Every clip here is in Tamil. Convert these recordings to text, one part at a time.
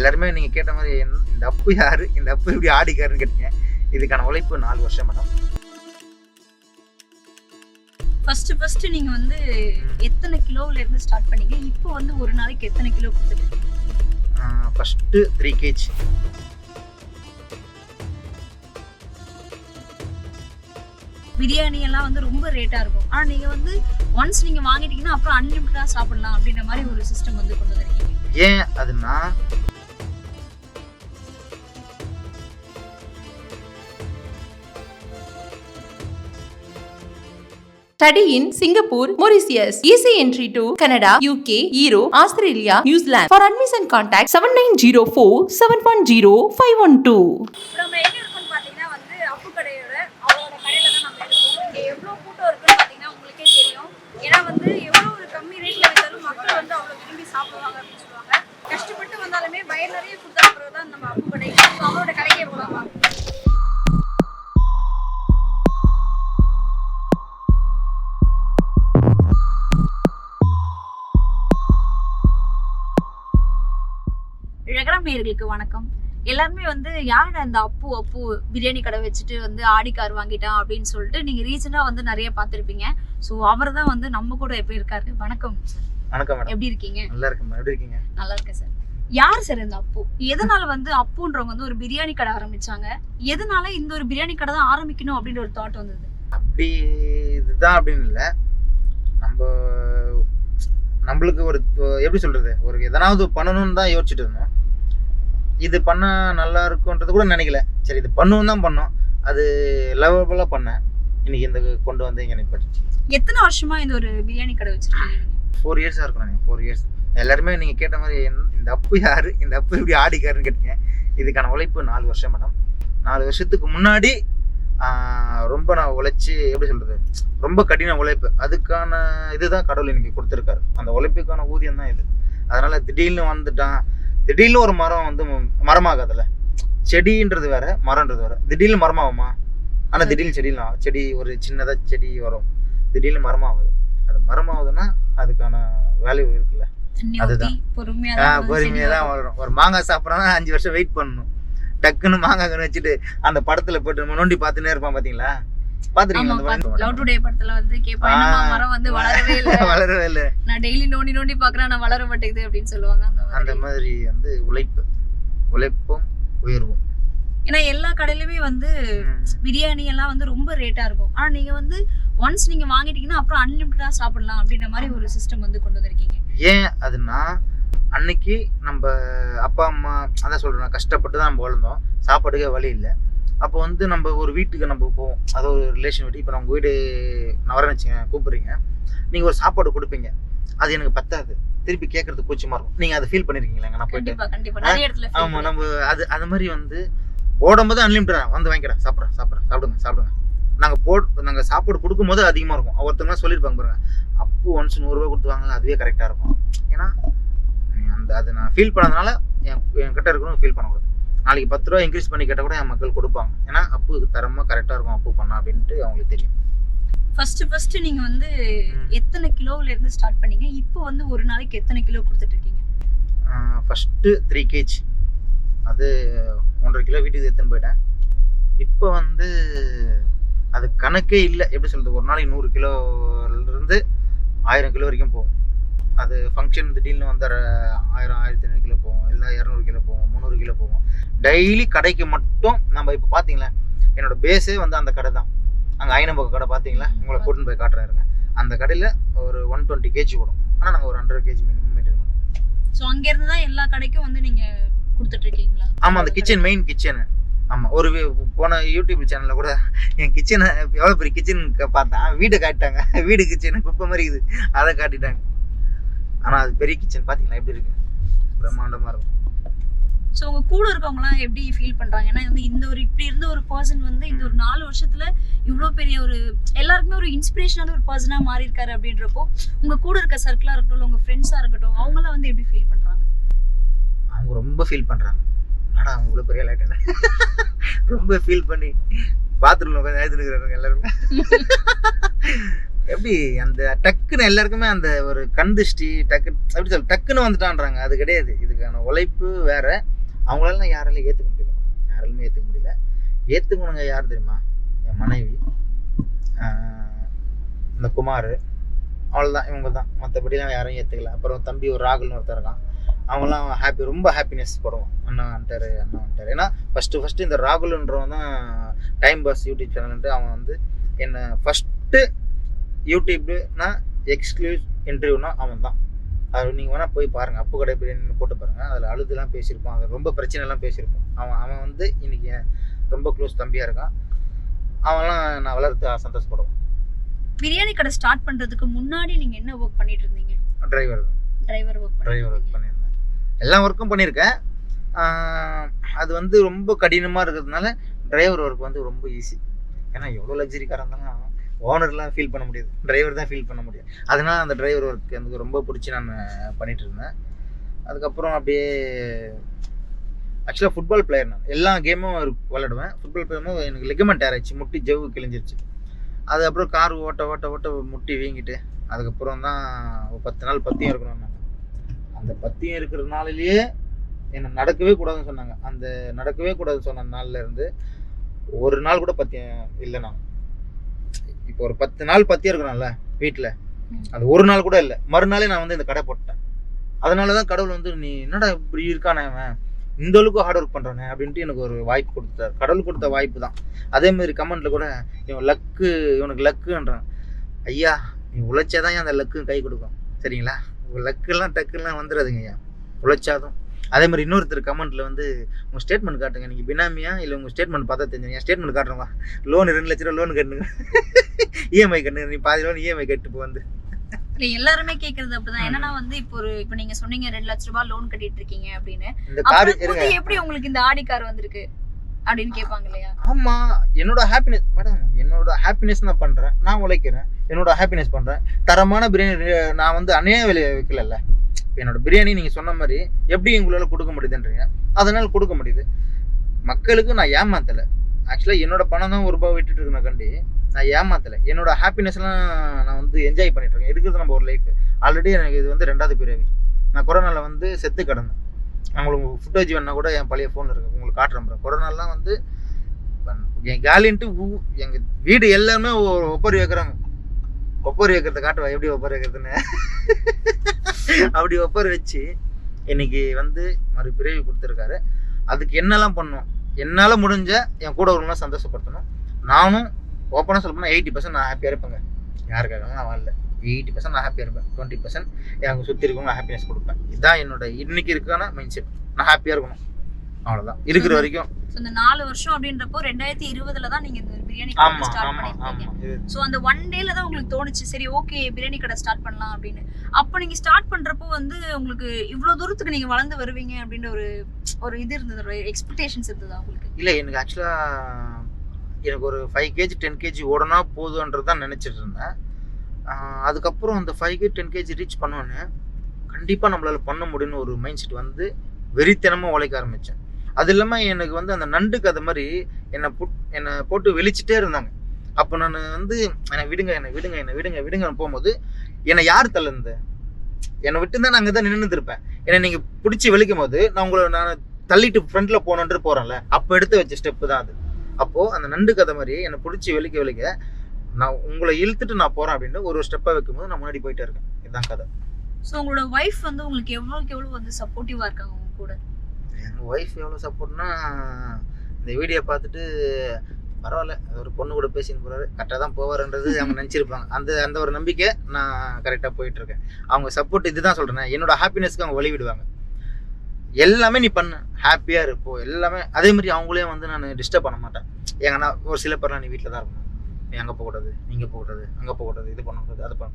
எல்லாருமே நீங்கள் கேட்ட மாதிரி இந்த- அப்பு யாரு? இந்த அப்பு எப்படி ஆடிக்காருன்னு கேட்டீங்க. இதுக்கான உழைப்பு நாலு வருஷம் மேடம். ஃபர்ஸ்ட் ஃபர்ஸ்ட் நீங்க வந்து எத்தனை கிலோல இருந்து ஸ்டார்ட் பண்ணீங்க? இப்போ வந்து ஒரு நாளைக்கு எத்தனை கிலோ கொடுத்துட்டு இருக்கீங்க? ஃபஸ்ட்டு த்ரீ கேஜ் பிரியாணி எல்லாம் வந்து ரொம்ப ரேட்டா இருக்கும். ஆனா நீங்க வந்து ஒன்ஸ் நீங்க வாங்கிட்டீங்கன்னா அப்புறம் அன்லிமிட்டடா சாப்பிடலாம் அப்படின்ற மாதிரி ஒரு சிஸ்டம் வந்து கொண்டு வந்திருக்கீங்க. ஏன் அதுனா Study in Singapore, Mauritius. Easy entry to Canada, UK, Europe, Australia, New Zealand. For admission contact 7904 710 512. இப்போ நம்ம எங்க இருக்கோம்னு பாத்தீங்கன்னா வந்து அப்பு கடையோட இழகரம் நேயர்களுக்கு வணக்கம். எல்லாருமே வந்து யாருடா இந்த அப்பு அப்பு பிரியாணி கடை வச்சுட்டு வந்து ஆடி கார் வாங்கிட்டான் அப்படின்னு சொல்லிட்டு நீங்க ரீசெண்டா வந்து நிறைய பார்த்திருப்பீங்க. ஸோ அவர் தான் வந்து நம்ம கூட எப்படி இருக்காரு? வணக்கம் சார் வணக்கம் எப்படி இருக்கீங்க? நல்லா இருக்கு மேடம். எப்படி இருக்கீங்க? நல்லா இருக்கேன் சார் யார் சார் இந்த அப்பு? எதனால வந்து அப்புன்றவங்க வந்து ஒரு பிரியாணி கடை ஆரம்பிச்சாங்க? எதனால இந்த ஒரு பிரியாணி கடை தான் ஆரம்பிக்கணும் அப்படின்ற ஒரு தாட் வந்தது? அப்படி இதுதான் அப்படின்னு இல்லை. நம்ம நம்மளுக்கு ஒரு எப்படி சொல்றது? ஒரு எதனாவது பண்ணணும்னு தான் யோசிச்சுட்டு இருந்தோம். இது பண்ணா நல்லா இருக்கும்ன்றது கூட நினைக்கல. சரி இது பண்ணுவோம் தான் பண்ணோம். அது லெவலாக பண்ணேன். இன்னைக்கு இந்த கொண்டு வந்து இங்கே நிற்பட்டுச்சு எத்தனை வருஷமா இந்த ஒரு பிரியாணி கடை வச்சிருக்கீங்க ஃபோர் இயர்ஸாக இருக்கும் நினைக்கிறேன் ஃபோர் இயர்ஸ் எல்லாருமே நீங்கள் கேட்ட மாதிரி இந்த- அப்பு யாரு? இந்த அப்பு எப்படி ஆடிக்காருன்னு கேட்டீங்க. இதுக்கான உழைப்பு நாலு வருஷம் மேடம். நாலு வருஷத்துக்கு முன்னாடி ரொம்ப நான் உழைச்சி எப்படி சொல்றது? ரொம்ப கடின உழைப்பு. அதுக்கான இதுதான் கடவுள் எனக்கு கொடுத்துருக்காரு. அந்த உழைப்புக்கான ஊதியம் தான் இது. அதனால திடீர்னு வந்துட்டான். திடீர்னு ஒரு மரம் வந்து மரமாகாதுல்ல? செடின்றது வேற மரம்ன்றது வேற. திடீர்னு மரமாகுமா? ஆனால் திடீர்னு செடியில் செடி ஒரு சின்னதாக செடி வரும். திடீர்னு மரமாகுது. அது மரமாகுதுன்னா அதுக்கான வேல்யூ இருக்குல்ல. அதுதான். பொறுமையா ஆ, தான் வளரும். ஒரு மாங்காய் சாப்பிட்றோம்னா அஞ்சு வருஷம் வெயிட் பண்ணணும். டக்குன்னு மாங்காய் வச்சுட்டு அந்த படத்துல போட்டு நம்ம நோண்டி பார்த்துன்னே இருப்பான் பாத்தீங்களா? ஆமா பாத்துருக்கீங்களா லவ் டுடே படத்துல வந்து கேட்பா என்னம்மா ஆ. மரம் வந்து வளரவே இல்ல. வளரவே இல்லை. நான் டெய்லி நோண்டி நோண்டி பாக்குறேன் நான் வளர மாட்டேங்குது அப்படின்னு சொல்லுவாங்க அந்த மாதிரி. வந்து உழைப்பு. உழைப்பும் உயர்வும். ஏன்னா எல்லா கடையிலுமே வந்து. பிரியாணி எல்லாம் வந்து ரொம்ப ரேட்டா இருக்கும். ஆனா நீங்க வந்து ஒன்ஸ் நீங்க வாங்கிட்டீங்கன்னா அப்புறம் அன்லிமிட்டடா சாப்பிடலாம் அப்படின்ற மாதிரி ஒரு சிஸ்டம் வந்து கொண்டு வந்திருக்கீங்க. ஏன் அதுனா அன்னைக்கு நம்ம அப்பா அம்மா அதான் சொல்றேன் கஷ்டப்பட்டு தான் நம்ம வளர்ந்தோம். சாப்பாடுக்கே வழி இல்லை. அப்போ வந்து நம்ம ஒரு வீட்டுக்கு நம்ம போவோம். அது ஒரு ரிலேஷன் வீட்டு. இப்போ நம்ம வீடு நான் வரேன்னு வச்சுங்க கூப்பிடுறீங்க. நீங்கள் ஒரு சாப்பாடு கொடுப்பீங்க. அது எனக்கு பத்தாது. திருப்பி கேட்கறது கூச்சமா இருக்கும். நீங்கள் அதை ஃபீல் பண்ணிருக்கீங்களா நான் போயிட்டு. ஆமாம் நம்ம அது அது மாதிரி வந்து போடும்போது அன்லிமிட்டடா வந்து வாங்கிக்கிறேன். சாப்பிட்றேன் சாப்பிட்றேன். சாப்பிடுங்க சாப்பிடுங்க. நாங்கள் போட் நாங்கள் சாப்பாடு கொடுக்கும்போது அதிகமாக இருக்கும். ஒருத்தவங்க சொல்லியிருப்பாங்க பாருங்க அப்பு ஒன்ஸ் நூறுரூவா கொடுத்து வாங்க அதுவே கரெக்டாக இருக்கும். ஏன்னா அந்த அது நான் ஃபீல் பண்ணதுனால என் என்கிட்ட இருக்கணும் ஃபீல் பண்ணக்கூடாது. நாளைக்கு பத்து ரூபா இன்க்ரீஸ் பண்ணி கேட்டால் கூட என் மக்கள் கொடுப்பாங்க. ஏன்னா அப்பு தரமாக கரெக்டாக இருக்கும் அப்பு பண்ணா அப்படின்ட்டு அவங்களுக்கு தெரியும். ஃபர்ஸ்ட் ஃபர்ஸ்ட் நீங்க வந்து. எத்தனை கிலோல இருந்து ஸ்டார்ட் பண்ணீங்க? இப்போ வந்து ஒரு நாளைக்கு எத்தனை கிலோ கொடுத்துட்டு இருக்கீங்க? ஃபஸ்ட்டு த்ரீ கேஜ் அது ஒன்றரை கிலோ வீட்டுக்கு எடுத்துன்னு போயிட்டேன். இப்போ வந்து அது கணக்கே இல்லை. எப்படி சொல்கிறது ஒரு நாளைக்கு நூறு கிலோலேருந்து ஆயிரம் கிலோ வரைக்கும் போகும். அது ஃபங்க்ஷன் திடீர்னு வந்து டெய்லி கடைக்கு மட்டும் நம்ம இப்போ பார்த்தீங்களா என்னோட பேஸே வந்து அந்த கடை தான். அங்கே ஐநம்பக்கம் கடை பார்த்தீங்களா உங்களை கூட்டின்னு போய் காட்டுறேன் இருங்க. அந்த கடையில் ஒரு ஒன் டுவெண்ட்டி கேஜி ஓடும் ஆனால் நாங்கள் ஒரு ஹண்ட்ரட் கேஜி மினிமம் மெயின்டைன் பண்ணுவோம். சோ அங்க இருந்து தான் எல்லா கடைக்கும் வந்து நீங்க கொடுத்துட்டு இருக்கீங்களா ஆமா அந்த கிச்சன் மெயின் கிச்சனு ஆமா ஒரு போன யூடியூப் சேனல்ல கூட என் கிச்சனை எவ்வளவு பெரிய கிச்சன் பார்த்தா வீடு காட்டிட்டாங்க. வீடு கிச்சன் குப்பை மாதிரி இருக்குது அதை காட்டிட்டாங்க. ஆனா அது பெரிய கிச்சன் பாத்தீங்களா? எப்படி இருக்கு? பிரம்மாண்டமா இருக்கும். ஸோ உங்க கூட இருக்கவங்களாம் எப்படி ஃபீல் பண்றாங்க? ஏன்னா வந்து இந்த ஒரு இப்படி இருந்த ஒரு பர்சன் வந்து இந்த ஒரு நாலு வருஷத்துல இவ்வளோ பெரிய ஒரு எல்லாருக்குமே ஒரு இன்ஸ்பிரேஷனான ஒரு பர்சனா மாறி இருக்காரு அப்படின்றப்போ உங்க கூட இருக்க சர்க்கிளா இருக்கட்டும் இல்ல உங்க ஃப்ரெண்ட்ஸா இருக்கட்டும் அவங்களாம் வந்து எப்படி ஃபீல் பண்றாங்க? அவங்க ரொம்ப ஃபீல் பண்றாங்க. ஆனா அவங்க இவ்வளோ பெரிய லைட் ரொம்ப ஃபீல் பண்ணி பாத்ரூம்ல உட்காந்து எழுதிருக்கிறாங்க எல்லாருமே. எப்படி அந்த டக்குன்னு எல்லாருக்குமே அந்த ஒரு கந்திஷ்டி டக்கு எப்படி சொல்ல டக்குன்னு வந்துட்டான்றாங்க. அது கிடையாது. இதுக்கான உழைப்பு வேற. அவங்களால நான் யாராலையும் ஏற்றுக்க முடியல. யாராலுமே ஏற்றுக்க முடியல. ஏற்றுக்கணுங்க யார் தெரியுமா? என் மனைவி. இந்த குமார். அவ்வளோதான் இவங்க தான் மற்றபடிலாம் யாரையும் ஏற்றுக்கல அப்புறம் தம்பி ஒரு ராகுல்னு ஒருத்தர் இருக்கான். அவங்களாம் ஹாப்பி ரொம்ப ஹாப்பினஸ் போடுவோம் அண்ணா வந்துட்டாரு அண்ணா வந்துட்டாரு. ஏன்னா ஃபஸ்ட்டு ஃபஸ்ட்டு இந்த ராகுல்ன்றவன் தான் டைம் பாஸ் யூடியூப் சேனல்ன்ட்டு அவன் வந்து என்னை ஃபஸ்ட்டு யூடியூப்னா எக்ஸ்க்ளூஸ் இன்டர்வியூனா அவன் தான் அது நீங்கள் வேணால் போய் பாருங்கள் அப்பு கடை பிரியாணி போட்டு பாருங்கள் அதில் அழுதுலாம் பேசியிருப்பான் அதில் ரொம்ப பிரச்சனைலாம் பேசியிருப்பான் அவன் அவன் வந்து இன்னைக்கு என் ரொம்ப க்ளோஸ் தம்பியாக இருக்கான். அவன்லாம் நான் வளர்த்து சந்தோஷப்படுவான் பிரியாணி கடை ஸ்டார்ட் பண்றதுக்கு முன்னாடி நீங்க என்ன ஒர்க் பண்ணிட்டு இருந்தீங்க? டிரைவர் தான். டிரைவர் ஒர்க் டிரைவர் ஒர்க் பண்ணியிருந்தேன். எல்லா ஒர்க்கும் பண்ணியிருக்கேன். அது வந்து ரொம்ப கடினமாக இருக்கிறதுனால டிரைவர் ஒர்க் வந்து ரொம்ப ஈஸி ஏன்னா எவ்வளோ லக்ஸரிக்காரன் இருந்தாலும் ஓனர்லாம் ஃபீல் பண்ண முடியாது. டிரைவர் தான் ஃபீல் பண்ண முடியும் அதனால அந்த டிரைவர் ஒர்க் எனக்கு ரொம்ப பிடிச்சி நான் பண்ணிட்டு இருந்தேன். அதுக்கப்புறம் அப்படியே ஆக்சுவலாக ஃபுட்பால் பிளேயர் நான். எல்லா கேமும் விளையாடுவேன். ஃபுட்பால் பிளேயரும் எனக்கு லெகமெண்ட் ஆராய்ச்சி முட்டி ஜவ்வு கிழிஞ்சிருச்சு. அது அப்புறம் கார் ஓட்ட ஓட்ட ஓட்ட முட்டி வீங்கிட்டு அதுக்கப்புறம் தான் பத்து நாள் பத்தியம் இருக்கணும் நான். அந்த பத்தியம் இருக்கிற நாளிலேயே என்னை நடக்கவே கூடாதுன்னு சொன்னாங்க. அந்த நடக்கவே கூடாதுன்னு சொன்ன நாள்லேருந்து ஒரு நாள் கூட பத்தியம் இல்லை நான். இப்போ ஒரு பத்து நாள் பத்தியம் இருக்கணும்ல வீட்டில். அது ஒரு நாள் கூட இல்லை. மறுநாளே நான் வந்து இந்த கடை போட்டேன். அதனால தான் கடவுள் வந்து நீ என்னடா இப்படி இருக்கானே அவன்? இந்த அளவுக்கு ஹார்ட் ஒர்க் பண்ணுறானே அப்படின்ட்டு எனக்கு ஒரு வாய்ப்பு கொடுத்தாரு. கடவுள் கொடுத்த வாய்ப்பு தான். அதே மாதிரி கமெண்ட்ல கூட இவன் லக்கு இவனுக்கு லக்குன்றான். ஐயா நீ உழைச்சாதான் அந்த லக்கு கை கொடுக்கும்? சரிங்களா? லக்குலாம் டக்குலாம் வந்துடாதுங்க ஐயா. உழைச்சாதும் அதே மாதிரி இன்னொருத்தர் கமெண்ட்ல வந்து உங்க ஸ்டேட்மெண்ட் காட்டுங்க. நீங்க பினாமியா இல்லை உங்க ஸ்டேட்மெண்ட் பார்த்தா தெரிஞ்சுங்க ஸ்டேட்மெண்ட் காட்டுறவா லோன் ரெண்டு லட்ச ரூபா லோன் கட்டுங்க. இஎம்ஐ கட்டுங்க. நீ பாதி லோன் இஎம்ஐ கட்டு இப்போ வந்து. எல்லாருமே கேக்குறது அப்படிதான். என்னன்னா வந்து இப்போ ஒரு இப்போ நீங்க சொன்னீங்க ரெண்டு லட்ச ரூபாய் லோன் கட்டிட்டு இருக்கீங்க அப்படின்னு. எப்படி உங்களுக்கு இந்த ஆடி கார் வந்திருக்கு அப்படின்னு கேட்பாங்க இல்லையா? ஆமா. என்னோட ஹாப்பினஸ் மேடம் என்னோட ஹாப்பினஸ் நான் பண்றேன். நான் உழைக்கிறேன். என்னோட ஹாப்பினஸ் பண்றேன். தரமான பிரியாணி நான் வந்து அநேக விலையை வைக்கலல்ல. என்னோட பிரியாணி நீங்கள் சொன்ன மாதிரி எப்படி எங்களால் கொடுக்க முடியுதுன்றீங்க. அதனால் கொடுக்க முடியுது. மக்களுக்கு நான் ஏமாற்றலை ஆக்சுவலாக என்னோட பணம் தான் ஒரு ரூபாய் விட்டுட்டு இருக்கேன் கண்டி. நான் ஏமாற்றலை என்னோட ஹாப்பினஸ்லாம் நான் வந்து என்ஜாய் பண்ணிட்டு இருக்கேன். இருக்கிறது நம்ம ஒரு லைஃப் ஆல்ரெடி எனக்கு இது வந்து ரெண்டாவது பிறவி. நான் கொரோனாவில் வந்து செத்து கிடந்தேன். நான் உங்களுக்கு ஃபுட்டேஜ் வேணால் கூட என் பழைய ஃபோன் இருக்குது உங்களுக்கு காட்டுறேன் bro. கொரோனாலாம் வந்து என் கேலின்ட்டு எங்கள் வீடு எல்லாருமே ஒ- ஒப்பரி வைக்கிறாங்க. ஒப்பரி வைக்கிறத காட்டுவா? எப்படி ஒப்பரி வைக்கிறதுன்னு? அப்படி ஒப்பரி வச்சு இன்னைக்கு வந்து மறுபிறவி கொடுத்துருக்காரு. அதுக்கு என்னெல்லாம் பண்ணணும்? என்னால் முடிஞ்ச என் கூட ஒருவங்களாம் சந்தோஷப்படுத்தணும். நானும் ஓப்பனாக சொல்ல போனால் எயிட்டி பர்சன்ட் நான் ஹாப்பியாக இருப்பேங்க. யாருக்காக நான் வரல எயிட்டி பர்சன்ட் நான் ஹாப்பியாக இருப்பேன். டுவெண்ட்டி பர்சன்ட் எனக்கு சுற்றி இருக்கவங்க ஹாப்பினஸ் கொடுப்பேன். இதுதான் என்னோட இன்னைக்கு இருக்கான மைண்ட் செட் நான் ஹாப்பியாக இருக்கணும். அவ்வளோதான் இருக்கிற வரைக்கும் So, இந்த நாலு வருஷம் அப்படின்றப்போ ரெண்டாயிரத்தி இருபதுல தான் நீங்க இந்த பிரியாணி கடை ஸ்டார்ட் பண்ணிருக்கீங்க சோ அந்த ஒன் டேல தான் உங்களுக்கு தோணுச்சு சரி ஓகே பிரியாணி கடை ஸ்டார்ட் பண்ணலாம் அப்படின்னு. அப்போ நீங்க ஸ்டார்ட் பண்றப்போ வந்து உங்களுக்கு இவ்வளவு தூரத்துக்கு நீங்க வளர்ந்து வருவீங்க அப்படின்ற ஒரு ஒரு இது இருந்தது ஒரு எக்ஸ்பெக்டேஷன்ஸ் இருந்ததா உங்களுக்கு? இல்லை எனக்கு ஆக்சுவலாக எனக்கு ஒரு ஃபைவ் கேஜி டென் கேஜி ஓடனா போதுன்றது தான் நினச்சிட்டு இருந்தேன். அதுக்கப்புறம் அந்த five KG ten KG reach பண்ணோன்னே கண்டிப்பாக நம்மளால பண்ண முடியும்னு ஒரு மைண்ட் செட் வந்து வெறித்தனமாக உழைக்க ஆரம்பித்தேன் அது இல்லாமல் எனக்கு வந்து அந்த நண்டு கதை மாதிரி என்னை புட் என்னை போட்டு வெளிச்சிட்டே இருந்தாங்க. அப்போ நான் வந்து என்னை விடுங்க என்னை விடுங்க என்னை விடுங்க விடுங்கன்னு போகும்போது என்னை யார் தள்ளுந்த என்னை விட்டு தான் நான் அங்கே தான் நின்று இருப்பேன் என்னை நீங்கள் பிடிச்சி வெளிக்கும் போது நான் உங்களை நான் தள்ளிட்டு ஃப்ரண்ட்ல போகணுன்ட்டு போகிறேன்ல அப்போ எடுத்து வச்ச ஸ்டெப்பு தான் அது. அப்போது அந்த நண்டு கதை மாதிரி என்னை பிடிச்சி வெளிக்க வெளிக்க நான் உங்களை இழுத்துட்டு நான் போகிறேன் அப்படின்னு ஒரு ஸ்டெப்பாக வைக்கும்போது நான் முன்னாடி போயிட்டே இருக்கேன். இதுதான் கதை. ஸோ உங்களோட ஒய்ஃப் வந்து உங்களுக்கு எவ்வளோக்கு எவ்வளோ வந்து சப்போர்ட்டிவாக இருக்காங்க உங்க கூட? எங்கள் ஒய்ஃப் எவ்வளோ சப்போர்ட்னா இந்த வீடியோ பார்த்துட்டு பரவாயில்ல ஒரு பொண்ணு கூட பேசின்னு போறாரு. கரெக்டாக தான் போவாருன்றது அவங்க நினச்சிருப்பாங்க. அந்த அந்த ஒரு நம்பிக்கை நான் கரெக்டாக போயிட்டு இருக்கேன். அவங்க சப்போர்ட் இதுதான் சொல்கிறேன் என்னோட ஹாப்பினஸ்க்கு அவங்க வழி விடுவாங்க. எல்லாமே நீ பண்ணு. ஹாப்பியாக இருப்போ. எல்லாமே அதே மாதிரி அவங்களையும் வந்து நான் டிஸ்டர்ப் பண்ண மாட்டேன். ஏங்கன்னா ஒரு சில பேர்லாம் நீ வீட்டில் தான் இருக்கணும். நீ அங்கே போகக்கூடாது நீங்கள் போகக்கூடாது அங்கே போகக்கூடாது இது பண்ணக்கூடாது அது பண்ண.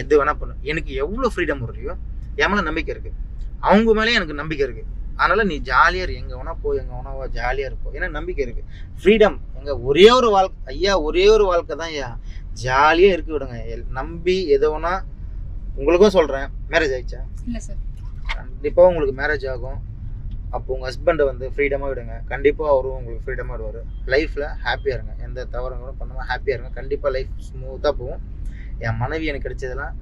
எது வேணால் பண்ணு. எனக்கு எவ்வளோ ஃப்ரீடம் வருதையோ என் மேலே நம்பிக்கை இருக்குது அவங்க மேலேயும் எனக்கு நம்பிக்கை இருக்குது அதனால் நீ ஜாலியாக இரு. எங்கே வேணா போ எங்கே வேணா ஜாலியாக இருப்போம் ஏன்னா நம்பிக்கை இருக்குது ஃப்ரீடம் எங்க ஒரே ஒரு வாழ்க்கை ஐயா ஒரே ஒரு வாழ்க்கை தான் ஐயா. ஜாலியாக இருக்க விடுங்க. நம்பி எது வேணா உங்களுக்கும் சொல்கிறேன் மேரேஜ் ஆயிடுச்சா? இல்ல சார் கண்டிப்பாக உங்களுக்கு மேரேஜ் ஆகும். அப்போ உங்கள் ஹஸ்பண்டை வந்து ஃப்ரீடமாக விடுங்க. கண்டிப்பாக அவரும் உங்களுக்கு ஃப்ரீடமாக விடுவார். லைஃப்பில் ஹாப்பியாக இருங்க. எந்த தவறுங்களும் பண்ணாமல் ஹாப்பியாக இருங்க. கண்டிப்பாக லைஃப் ஸ்மூத்தாக போகும். என் மனைவி எனக்கு கிடைச்சதெல்லாம்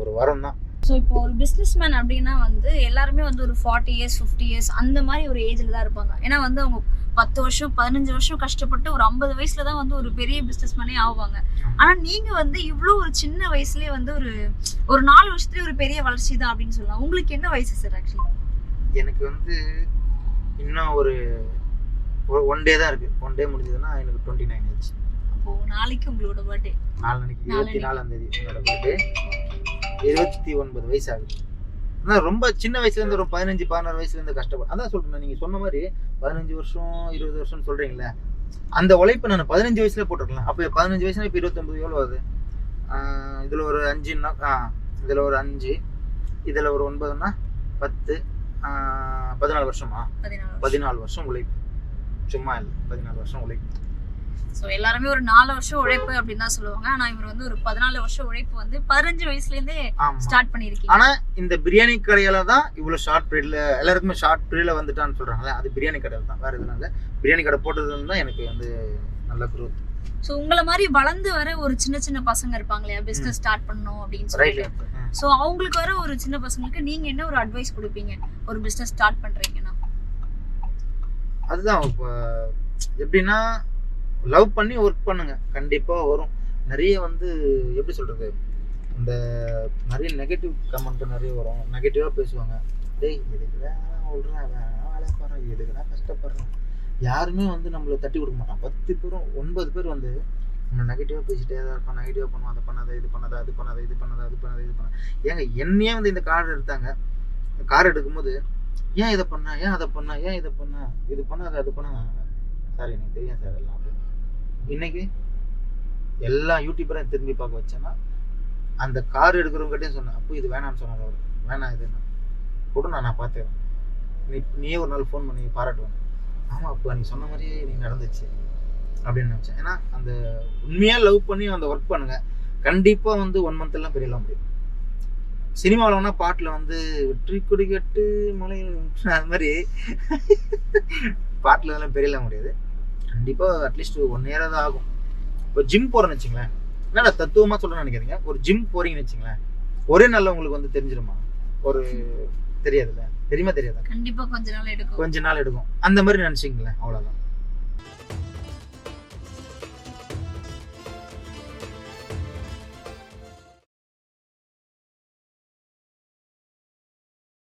ஒரு வரம் தான். ஸோ இப்போ ஒரு பிஸ்னஸ்மேன் அப்படின்னா வந்து எல்லாருமே வந்து ஒரு ஃபார்ட்டி இயர்ஸ் ஃபிஃப்டி இயர்ஸ் அந்த மாதிரி ஒரு ஏஜில் தான் இருப்பாங்க. ஏன்னா வந்து அவங்க பத்து வருஷம் பதினஞ்சு வருஷம் கஷ்டப்பட்டு ஒரு ஐம்பது வயசுல தான் வந்து ஒரு பெரிய பிஸ்னஸ்மேனே ஆவாங்க. ஆனா நீங்க வந்து இவ்வளோ ஒரு சின்ன வயசுலயே வந்து ஒரு ஒரு நாலு வருஷத்துலயே ஒரு பெரிய வளர்ச்சி தான் அப்படின்னு சொல்லலாம். உங்களுக்கு என்ன வயசு சார் ஆக்சுவலி எனக்கு வந்து இன்னும் ஒரு ஒன் டே தான் இருக்குது ஒன் டே முடிஞ்சதுன்னா எனக்கு டுவெண்ட்டி நைன் ஏஜ் அப்போ நாளைக்கு உங்களோட பர்த்டே நாலனைக்கு இருபத்தி. நாலாம் தேதி என்னோட பர்த்டே இருபத்தி ஒன்பது வயசு ஆகுது ஆனால் ரொம்ப சின்ன வயசுலேருந்து ஒரு பதினஞ்சு பதினாறு வயசுலேருந்து கஷ்டப்படும் அதான் சொல்கிறேன் நீங்கள் சொன்ன மாதிரி பதினஞ்சு வருஷம் இருபது வருஷம்னு சொல்கிறீங்களே அந்த உழைப்பு நான் பதினஞ்சு வயசுல போட்டிருக்கலாம். அப்போ பதினஞ்சு வயசுல இப்போ இருபத்தொம்பது எவ்வளோ வருது இதில் ஒரு அஞ்சுன்னா ஆ இதில் ஒரு அஞ்சு இதில் ஒரு ஒன்பதுன்னா பத்து பதினாலு வருஷமா. பதினாலு வருஷம் உழைப்பு. சும்மா இல்லை பதினாலு வருஷம் உழைப்பு. ஸோ எல்லாருமே ஒரு நாலு வருஷம் உழைப்பு அப்படின்னு தான் சொல்லுவாங்க. ஆனா இவர் வந்து ஒரு பதினாலு வருஷம் உழைப்பு வந்து பதினஞ்சு வயசுல இருந்தே ஸ்டார்ட் பண்ணியிருக்கீங்க. ஆனா இந்த பிரியாணி கடையில தான் இவ்வளவு ஷார்ட் பீரியட்ல எல்லாருக்குமே ஷார்ட் பீரியட்ல வந்துட்டான்னு சொல்றாங்களே அது பிரியாணி கடை தான். வேற எதுவும் இல்லை. பிரியாணி கடை போட்டதுல தான் எனக்கு வந்து நல்ல growth. ஸோ உங்களை மாதிரி வளர்ந்து வர ஒரு சின்ன சின்ன பசங்க இருப்பாங்க இல்லையா? பிசினஸ் ஸ்டார்ட் பண்ணணும் அப்படின்னு சொல்லிட்டு. ஸோ அவங்களுக்கு வர ஒரு சின்ன பசங்களுக்கு நீங்க என்ன ஒரு அட்வைஸ் கொடுப்பீங்க? ஒரு பிசினஸ் ஸ்டார்ட் பண்றீங்கன்னா. அதுதான் இப்போ எப்படின்னா லவ் பண்ணி ஒர்க் பண்ணுங்க. கண்டிப்பாக வரும். நிறைய வந்து எப்படி சொல்கிறது இந்த நிறைய நெகட்டிவ் கமெண்ட் நிறைய வரும். நெகட்டிவாக பேசுவாங்க. டேய் எதுக்குடா விடுறேன் வேலை போகிறேன் எதுக்குடா கஷ்டப்படுறேன் யாருமே வந்து நம்மளை தட்டி கொடுக்க மாட்டான் பத்து பேரும் ஒன்பது பேர் வந்து நம்ம நெகட்டிவாக பேசிட்டே தான் இருப்போம். நெகட்டிவாக பண்ணுவோம். அதை பண்ணாத இது பண்ணாத அது பண்ணாத இது பண்ணாத அது பண்ணாத இது பண்ண ஏங்க என்னையே வந்து இந்த கார் எடுத்தாங்க. கார் எடுக்கும்போது ஏன் இதை பண்ணா? ஏன் அதை பண்ணா? ஏன் இதை பண்ணா? இது பண்ணாத அது பண்ணா சார் எனக்கு தெரியும் சார் எல்லாம் இன்னைக்கு எல்லா யூடியூபரையும் திரும்பி பார்க்க வச்சேன்னா அந்த கார் எடுக்கிறவங்ககிட்டயும் சொன்னேன் அப்போ இது வேணாம்னு சொன்னார் அவர். வேணாம் இது கூட நான் நான் பார்த்துக்கிறேன். நீ நீயே ஒரு நாள் ஃபோன் பண்ணி பாராட்டுவேன். ஆமாம் அப்போ நீ சொன்ன மாதிரியே நீ நடந்துச்சு. அப்படின்னு நினச்சேன். ஏன்னா அந்த உண்மையாக லவ் பண்ணி அந்த ஒர்க் பண்ணுங்கள் கண்டிப்பாக வந்து ஒன் மந்த் எல்லாம் பெரியலாம் முடியும். சினிமாவில் வேணா பாட்டில் வந்து வெற்றி கொடி கட்டு மலை அது மாதிரி பாட்டில் எல்லாம் பெரியலாம் முடியாது. கண்டிப்பாக அட்லீஸ்ட் ஒன் இயராக தான் ஆகும். இப்போ ஜிம் போகிறேன்னு வச்சுங்களேன். என்னடா தத்துவமாக சொல்கிறேன்னு நினைக்கிறீங்க ஒரு ஜிம் போறீங்கன்னு வச்சுங்களேன். ஒரே நாளில் உங்களுக்கு வந்து தெரிஞ்சிருமா? ஒரு தெரியாதுல்ல? தெரியுமா தெரியாதா? கண்டிப்பா கொஞ்ச நாள் எடுக்கும். கொஞ்ச நாள் எடுக்கும். அந்த மாதிரி நினச்சிங்களேன் அவ்வளோதான்